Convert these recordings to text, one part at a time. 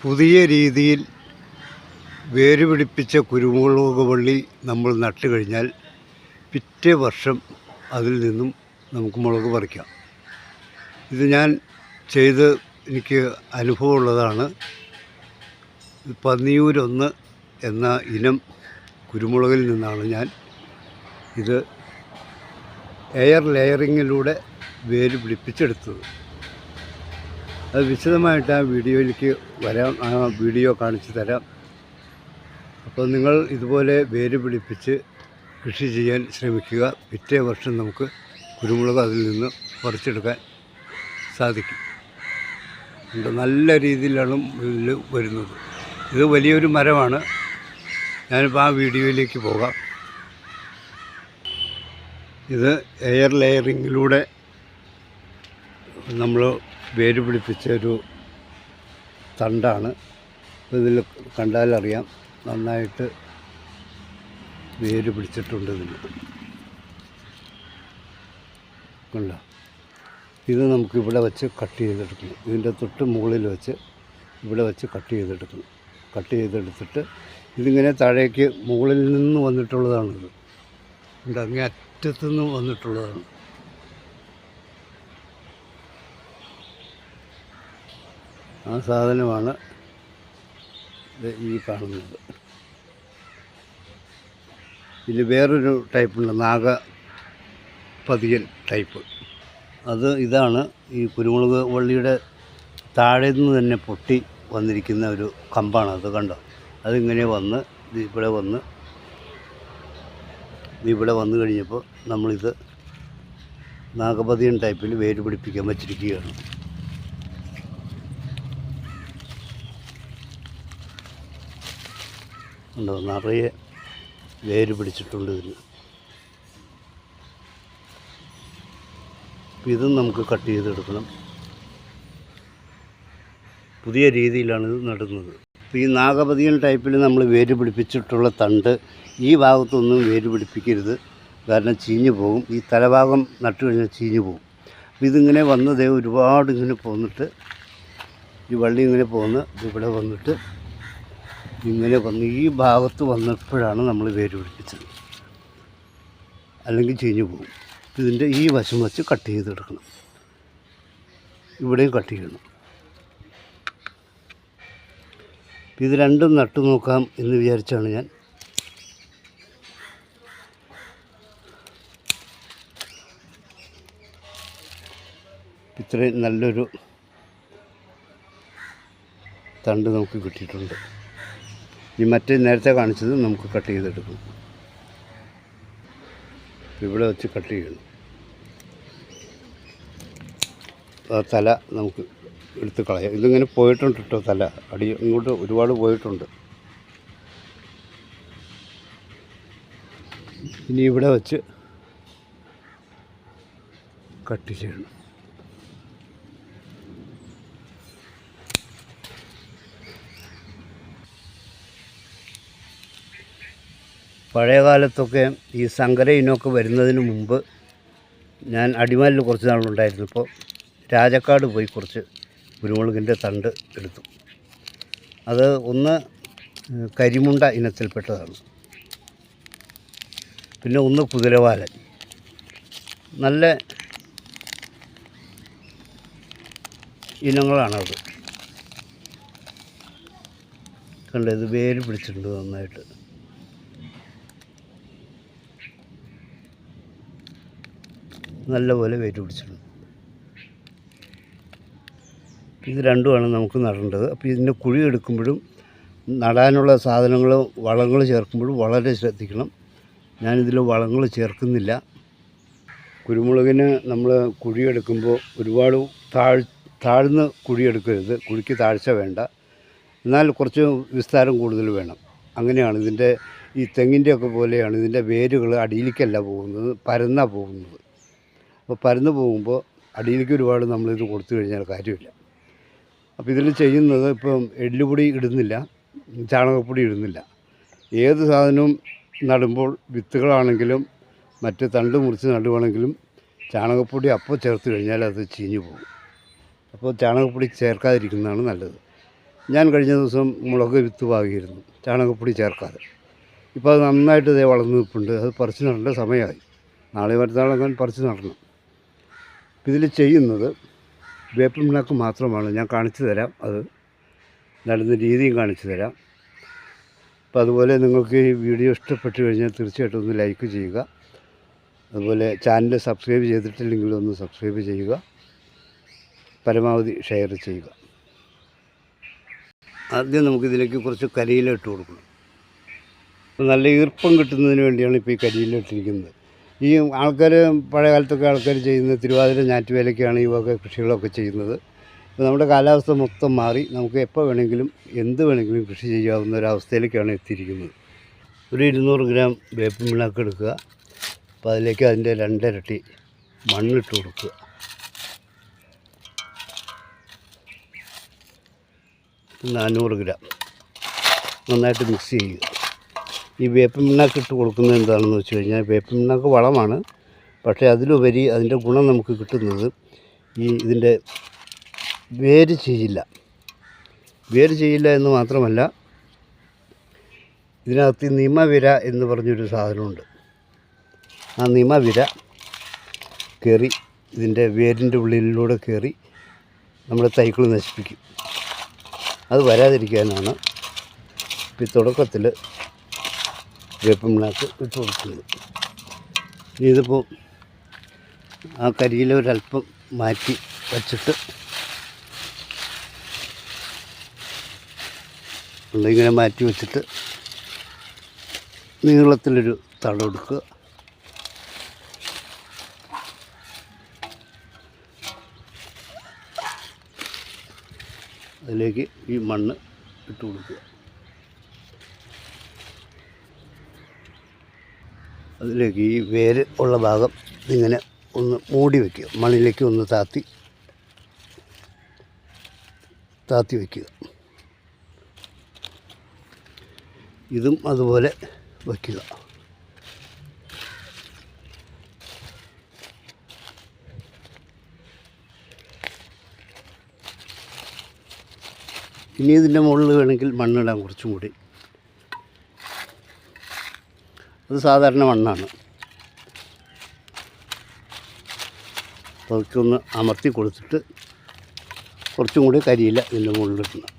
പുതിയ രീതിയിൽ വേര് പിടിപ്പിച്ച കുരുമുളക് വള്ളി നമ്മൾ നട്ടു കഴിഞ്ഞാൽ പിറ്റേ വർഷം അതിൽ നിന്നും നമുക്ക് മുളക് പറിക്കാം. ഇത് ഞാൻ ചെയ്ത് എനിക്ക് അനുഭവമുള്ളതാണ് പന്നിയൂരൊന്ന് എന്ന ഇനം കുരുമുളകിൽ നിന്നാണ് ഞാൻ ഇത് എയർ ലെയറിങ്ങിലൂടെ വേര് പിടിപ്പിച്ചെടുത്തത് അത് വിശദമായിട്ട് ആ വീഡിയോയിലേക്ക് വരാം. ആ വീഡിയോ കാണിച്ചു തരാം. അപ്പോൾ നിങ്ങൾ ഇതുപോലെ വേര് പിടിപ്പിച്ച് കൃഷി ചെയ്യാൻ ശ്രമിക്കുക. പിറ്റേ വർഷം നമുക്ക് കുരുമുളക് അതിൽ നിന്ന് പറിച്ചെടുക്കാൻ സാധിക്കും. നല്ല രീതിയിലാണ് ഇതിൽ വരുന്നത്. ഇത് വലിയൊരു മരമാണ്. ഞാനിപ്പോൾ ആ വീഡിയോയിലേക്ക് പോകാം. ഇത് എയർ ലെയറിങ്ങിലൂടെ നമ്മൾ വേര് പിടിപ്പിച്ച ഒരു തണ്ടാണ്. ഇതിൽ കണ്ടാലറിയാം നന്നായിട്ട് വേര് പിടിച്ചിട്ടുണ്ട് ഇതിന് കണ്ടോ? ഇത് നമുക്ക് ഇവിടെ വെച്ച് കട്ട് ചെയ്തെടുക്കണം. ഇതിന്റെ തൊട്ട് മുകളിൽ വെച്ച് ഇവിടെ വെച്ച് കട്ട് ചെയ്തെടുക്കണം. കട്ട് ചെയ്തെടുത്തിട്ട് ഇതിങ്ങനെ താഴേക്ക് മുകളിൽ നിന്ന് വന്നിട്ടുള്ളതാണിത്. അങ്ങേ അറ്റത്തു നിന്ന് വന്നിട്ടുള്ളതാണ്. ആ സാധനമാണ് ഈ കാണുന്നത്. ഇത് വേറൊരു ടൈപ്പുണ്ട് നാഗ പതിയൽ ടൈപ്പ്. അത് ഇതാണ് ഈ കുരുമുളക് വള്ളിയുടെ താഴെ നിന്ന് തന്നെ പൊട്ടി വന്നിരിക്കുന്ന ഒരു കമ്പാണ് അത് കണ്ടോ? അതിങ്ങനെ വന്ന് ഇവിടെ വന്ന് ഇവിടെ വന്നു കഴിഞ്ഞപ്പോൾ നമ്മളിത് നാഗപതിയൻ ടൈപ്പിൽ വേര് പിടിപ്പിക്കാൻ വച്ചിരിക്കുകയാണ്. ഉണ്ടോ? നിറയെ വേര് പിടിച്ചിട്ടുണ്ട് ഇതിന് ഇതും നമുക്ക് കട്ട് ചെയ്തെടുക്കണം. പുതിയ രീതിയിലാണ് ഇത് നടുന്നത്. ഈ നാഗപതിയൻ ടൈപ്പിൽ നമ്മൾ വേര് പിടിപ്പിച്ചിട്ടുള്ള തണ്ട് ഈ ഭാഗത്തൊന്നും വേര് പിടിപ്പിക്കരുത്. കാരണം ചീഞ്ഞു പോകും. ഈ തലഭാഗം നട്ടു കഴിഞ്ഞാൽ ചീഞ്ഞു പോകും. അപ്പോൾ ഇതിങ്ങനെ വന്നതേ ഒരുപാട് ഇങ്ങനെ പോന്നിട്ട് ഈ വള്ളി ഇങ്ങനെ പോന്ന് ഇവിടെ വന്നിട്ട് ഇങ്ങനെ വന്ന് ഈ ഭാഗത്ത് വന്നപ്പോഴാണ് നമ്മൾ വേര് പിടിപ്പിച്ചത്. അല്ലെങ്കിൽ ചീഞ്ഞു പോകും. ഇതിന്റെ ഈ വശം വെച്ച് കട്ട് ചെയ്തെടുക്കണം. ഇവിടെയും കട്ട് ചെയ്യണം. ഇത് രണ്ടും നട്ടു നോക്കാം എന്ന് വിചാരിച്ചാണ് ഞാൻ. ഇത്രയും നല്ലൊരു തണ്ട് നമുക്ക് കിട്ടിയിട്ടുണ്ട്. ഈ മറ്റേ നേരത്തെ കാണിച്ചത് നമുക്ക് കട്ട് ചെയ്തെടുക്കും. ഇവിടെ വെച്ച് കട്ട് ചെയ്യണം. ആ തല നമുക്ക് എടുത്ത് കളയാം. ഇതിങ്ങനെ പോയിട്ടുണ്ട് കേട്ടോ തല. അടി ഇങ്ങോട്ട് ഒരുപാട് പോയിട്ടുണ്ട്. ഇനി ഇവിടെ വെച്ച് കട്ട് ചെയ്യണം. പഴയ കാലത്തൊക്കെ ഈ സങ്കര ഇനമൊക്കെ വരുന്നതിന് മുമ്പ് ഞാൻ അടിമാലിൽ കുറച്ച് നാളുണ്ടായിരുന്നപ്പോൾ രാജക്കാട് പോയി കുറച്ച് കുരുമുളകിന്റെ തണ്ട് എടുത്തു. അത് ഒന്ന് കരിമുണ്ട ഇനത്തിൽപ്പെട്ടതാണ്. പിന്നെ ഒന്ന് കുതിരവാലൻ. നല്ല ഇനങ്ങളാണത്. കണ്ടത് വേര് പിടിച്ചിട്ടുണ്ട് നന്നായിട്ട്. നല്ലപോലെ വേര് പിടിച്ചിട്ടുണ്ട് ഇത് രണ്ടുമാണ് നമുക്ക് നടേണ്ടത്. അപ്പോൾ ഇതിന്റെ കുഴി എടുക്കുമ്പോഴും നടാനുള്ള സാധനങ്ങൾ വളങ്ങൾ ചേർക്കുമ്പോഴും വളരെ ശ്രദ്ധിക്കണം. ഞാനിതിൽ വളങ്ങൾ ചേർക്കുന്നില്ല. കുരുമുളകിന് നമ്മൾ കുഴിയെടുക്കുമ്പോൾ ഒരുപാട് താഴ് താഴ്ന്ന് കുഴിയെടുക്കരുത് കുഴിക്ക് താഴ്ച വേണ്ട. എന്നാൽ കുറച്ച് വിസ്താരം കൂടുതൽ വേണം. അങ്ങനെയാണ് ഇതിന്റെ ഈ തെങ്ങിന്റെയൊക്കെ പോലെയാണ് ഇതിന്റെ വേരുകൾ അടിയിലേക്കല്ല പോകുന്നത് പരന്നാണ് പോകുന്നത്. അപ്പോൾ പരന്ന് പോകുമ്പോൾ അടിയിലേക്ക് ഒരുപാട് നമ്മളിത് കൊടുത്തു കഴിഞ്ഞാൽ കാര്യമില്ല. അപ്പോൾ ഇതിൽ ചെയ്യുന്നത് ഇപ്പം എല്ലുപൊടി ഇടുന്നില്ല ചാണകപ്പൊടി ഇടുന്നില്ല. ഏത് സാധനവും നടുമ്പോൾ വിത്തുകളാണെങ്കിലും മറ്റ് തണ്ട് മുറിച്ച് നടുവാണെങ്കിലും ചാണകപ്പൊടി അപ്പോൾ ചേർത്ത് കഴിഞ്ഞാൽ അത് ചീഞ്ഞു പോകും. അപ്പോൾ ചാണകപ്പൊടി ചേർക്കാതിരിക്കുന്നതാണ് നല്ലത്. ഞാൻ കഴിഞ്ഞ ദിവസം മുളക് വിത്ത് പാകിയിരുന്നു ചാണകപ്പൊടി ചേർക്കാതെ. ഇപ്പോൾ അത് നന്നായിട്ട് ഇതേ വളർന്നു നിൽപ്പുണ്ട് അത് പറിച്ച് നടേണ്ട സമയമായി. നാളെ മറ്റന്നാളെങ്ങാൻ പറിച്ച് നടണം. ഇതിൽ ചെയ്യുന്നത് വേപ്പിൻ പിണ്ണാക്ക് മാത്രമാണ്. ഞാൻ കാണിച്ചു തരാം അത്. നടുന്ന രീതിയും കാണിച്ചു തരാം. അപ്പോൾ അതുപോലെ നിങ്ങൾക്ക് ഈ വീഡിയോ ഇഷ്ടപ്പെട്ടു കഴിഞ്ഞാൽ തീർച്ചയായിട്ടും ഒന്ന് ലൈക്ക് ചെയ്യുക. അതുപോലെ ചാനൽ സബ്സ്ക്രൈബ് ചെയ്തിട്ടില്ലെങ്കിൽ ഒന്ന് സബ്സ്ക്രൈബ് ചെയ്യുക. പരമാവധി ഷെയർ ചെയ്യുക. ആദ്യം നമുക്കിതിലേക്ക് കുറച്ച് കരിയില ഇട്ട് കൊടുക്കണം. നല്ല ഈർപ്പം കിട്ടുന്നതിന് വേണ്ടിയാണ് ഇപ്പോൾ ഈ കരിയില ഇട്ടിരിക്കുന്നത്. ഈ ആൾക്കാർ പഴയ കാലത്തൊക്കെ ആൾക്കാർ ചെയ്യുന്ന തിരുവാതിര ഞാറ്റുവേലയ്ക്കാണ് ഈ വക കൃഷികളൊക്കെ ചെയ്യുന്നത്. ഇപ്പോൾ നമ്മുടെ കാലാവസ്ഥ മൊത്തം മാറി. നമുക്ക് എപ്പോൾ വേണമെങ്കിലും എന്ത് വേണമെങ്കിലും കൃഷി ചെയ്യാവുന്ന ഒരവസ്ഥയിലേക്കാണ് എത്തിയിരിക്കുന്നത്. ഒരു ഇരുന്നൂറ് ഗ്രാം വേപ്പിൻ പിണ്ണാക്ക് എടുക്കുക. അപ്പോൾ അതിലേക്ക് അതിന്റെ രണ്ടിരട്ടി മണ്ണിട്ട് കൊടുക്കുക. നാനൂറ് ഗ്രാം നന്നായിട്ട് മിക്സ് ചെയ്യുക. ഈ വേപ്പിൻ പിണ്ണാക്ക് ഇട്ട് കൊടുക്കുന്നത് എന്താണെന്ന് വെച്ച് കഴിഞ്ഞാൽ വേപ്പിൻ പിണ്ണാക്ക് വളമാണ്. പക്ഷേ അതിലുപരി അതിന്റെ ഗുണം നമുക്ക് കിട്ടുന്നത് ഈ ഇതിന്റെ വേര് ചെയ്യില്ല. വേര് ചെയ്യില്ല എന്ന് മാത്രമല്ല ഇതിനകത്ത് നിമവിര എന്ന് പറഞ്ഞൊരു സാധനമുണ്ട്. ആ നിമവിര കയറി ഇതിന്റെ വേരിന്റെ ഉള്ളിലൂടെ കയറി നമ്മുടെ തൈകൾ നശിപ്പിക്കും. അത് വരാതിരിക്കാനാണ് ഈ തുടക്കത്തിൽ വേപ്പിൻ പിണ്ണാക്ക് ഇട്ട് കൊടുക്കുന്നത് ഇതിപ്പോൾ ആ കരിയിൽ ഒരല്പം മാറ്റി വച്ചിട്ട് ഇങ്ങനെ മാറ്റി വെച്ചിട്ട് നീളത്തിലൊരു തടമെടുക്കുക അതിലേക്ക് ഈ മണ്ണ് ഇട്ട് കൊടുക്കുക. അതിലേക്ക് ഈ വേര് ഉള്ള ഭാഗം ഇങ്ങനെ ഒന്ന് മൂടി വയ്ക്കുക മണ്ണിലേക്ക് ഒന്ന് താത്തി താത്തി വയ്ക്കുക ഇതും അതുപോലെ വയ്ക്കുക ഇനി ഇതിന്റെ മുകളിൽ വേണമെങ്കിൽ മണ്ണിടാൻ കുറച്ചും കൂടി. അത് സാധാരണ മണ്ണാണ്. പതുക്കൊന്ന് അമർത്തി കൊടുത്തിട്ട് കുറച്ചും കൂടി കരിയില്ല ഇതിന്റെ മുകളിലിടണം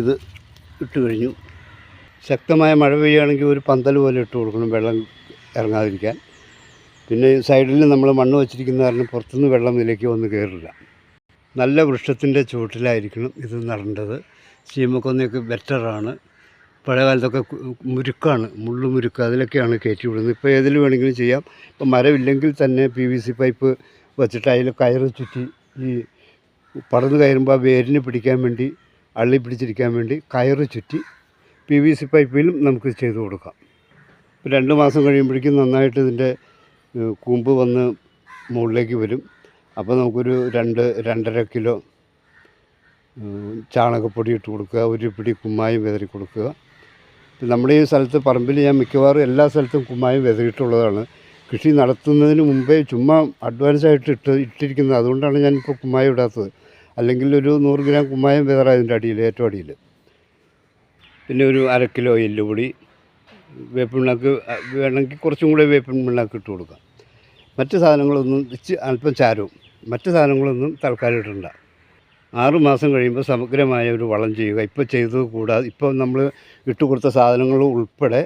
ഇത് ഇട്ട് കഴിഞ്ഞു. ശക്തമായ മഴ പെയ്യുകയാണെങ്കിൽ ഒരു പന്തൽ പോലെ ഇട്ട് കൊടുക്കണം വെള്ളം ഇറങ്ങാതിരിക്കാൻ. പിന്നെ സൈഡിൽ നമ്മൾ മണ്ണ് വച്ചിരിക്കുന്ന കാരണം പുറത്തുനിന്ന് വെള്ളം ഇതിലേക്ക് വന്ന് കയറില്ല. നല്ല വൃക്ഷത്തിന്റെ ചുവട്ടിലായിരിക്കണം ഇത് നടേണ്ടത്. ചീമക്കൊന്നയൊക്കെ ബെറ്ററാണ്. പഴയ കാലത്തൊക്കെ മുരുക്കാണ് മുള്ളു മുരുക്ക് അതിലൊക്കെയാണ് കയറ്റി വിടുന്നത് ഇപ്പോൾ ഏതിൽ വേണമെങ്കിലും ചെയ്യാം. ഇപ്പോൾ മരമില്ലെങ്കിൽ തന്നെ പി വി സി പൈപ്പ് വെച്ചിട്ട് അതിൽ കയറ് ചുറ്റി ഈ പടർന്ന് കയറുമ്പോൾ ആ വേരിന് പിടിക്കാൻ വേണ്ടി അള്ളി പിടിച്ചിരിക്കാൻ വേണ്ടി കയറ് ചുറ്റി പി വി സി പൈപ്പിലും നമുക്ക് ചെയ്തു കൊടുക്കാം. രണ്ട് മാസം കഴിയുമ്പോഴേക്കും നന്നായിട്ട് ഇതിന്റെ കൂമ്പ് വന്ന് മുകളിലേക്ക് വരും. അപ്പോൾ നമുക്കൊരു രണ്ട് രണ്ടര കിലോ ചാണകപ്പൊടി ഇട്ട് കൊടുക്കുക ഒരു പിടി കുമ്മായം വിതറി കൊടുക്കുക. നമ്മുടെ ഈ സ്ഥലത്ത് പറമ്പിൽ ഞാൻ മിക്കവാറും എല്ലാ സ്ഥലത്തും കുമ്മായം വിതറിയിട്ടുള്ളതാണ്. കൃഷി നടത്തുന്നതിന് മുമ്പേ ചുമ്മാ അഡ്വാൻസ് ആയിട്ട് ഇട്ട് ഇട്ടിരിക്കുന്നത്. അതുകൊണ്ടാണ് ഞാനിപ്പോൾ കുമ്മായം ഇടാത്തത്. അല്ലെങ്കിൽ ഒരു നൂറ് ഗ്രാം കുമ്മായം വിതറാം ഇതിന്റെ അടിയിൽ ഏറ്റവും അടിയിൽ. പിന്നെ ഒരു അര കിലോ എല്ലുപൊടി വേപ്പിൻ പിണ്ണാക്ക് വേണമെങ്കിൽ കുറച്ചും കൂടെ വേപ്പിൻ പിണ്ണാക്ക് ഇട്ട് കൊടുക്കാം. മറ്റ് സാധനങ്ങളൊന്നും ഇച്ച് അല്പം ചാരവും മറ്റ് സാധനങ്ങളൊന്നും തൽക്കാലം ഇടണ്ട. ആറ് മാസം കഴിയുമ്പോൾ സമഗ്രമായ ഒരു വളം ചെയ്യുക. ഇപ്പോൾ ചെയ്തത് കൂടാതെ ഇപ്പോൾ നമ്മൾ ഇട്ട് കൊടുത്ത സാധനങ്ങൾ ഉൾപ്പെടെ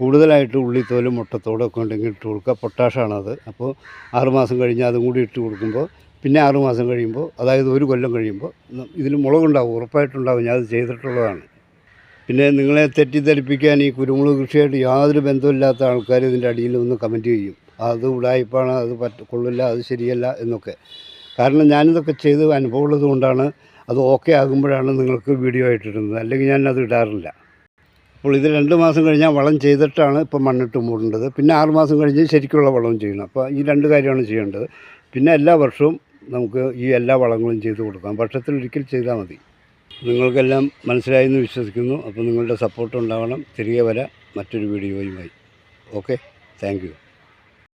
കൂടുതലായിട്ട് ഉള്ളിത്തോലും മുട്ടത്തോടും ഒക്കെ ഉണ്ടെങ്കിൽ ഇട്ട് കൊടുക്കുക. പൊട്ടാഷാണത്. അപ്പോൾ ആറ് മാസം കഴിഞ്ഞ് അതും കൂടി ഇട്ട് കൊടുക്കുമ്പോൾ പിന്നെ ആറ് മാസം കഴിയുമ്പോൾ അതായത് ഒരു കൊല്ലം കഴിയുമ്പോൾ ഇതിൽ മുളകുണ്ടാവും. ഉറപ്പായിട്ടുണ്ടാവും. ഞാൻ അത് ചെയ്തിട്ടുള്ളതാണ്. പിന്നെ നിങ്ങളെ തെറ്റിദ്ധരിപ്പിക്കാൻ ഈ കുരുമുളക് കൃഷിയായിട്ട് യാതൊരു ബന്ധമില്ലാത്ത ആൾക്കാർ ഇതിന്റെ അടിയിൽ ഒന്ന് കമന്റ് ചെയ്യും. അത് ഉടായ്പാണ് അത് പറ്റ കൊള്ളില്ല അത് ശരിയല്ല എന്നൊക്കെ. കാരണം ഞാനിതൊക്കെ ചെയ്ത് അനുഭവമുള്ളത് കൊണ്ടാണ് അത് ഓക്കെ ആകുമ്പോഴാണ് നിങ്ങൾക്ക് വീഡിയോ ആയിട്ടിടുന്നത്. അല്ലെങ്കിൽ ഞാൻ അത് ഇടാറില്ല. അപ്പോൾ ഇത് രണ്ട് മാസം കഴിഞ്ഞാൽ വളം ചെയ്തിട്ടാണ് ഇപ്പോൾ മണ്ണിട്ട് മൂടേണ്ടത്. പിന്നെ ആറ് മാസം കഴിഞ്ഞ് ശരിക്കുള്ള വളം ചെയ്യണം. അപ്പോൾ ഈ രണ്ട് കാര്യമാണ് ചെയ്യേണ്ടത്. പിന്നെ എല്ലാ വർഷവും നമുക്ക് ഈ എല്ലാ വളങ്ങളും ചെയ്ത് കൊടുക്കാം. വർഷത്തിൽ ഒരിക്കൽ ചെയ്താൽ മതി. നിങ്ങൾക്കെല്ലാം മനസ്സിലായെന്ന് വിശ്വസിക്കുന്നു. അപ്പോൾ നിങ്ങളുടെ സപ്പോർട്ട് ഉണ്ടാവണം. തിരികെ വരാം. മറ്റൊരു വീഡിയോയുമായി. Okay thank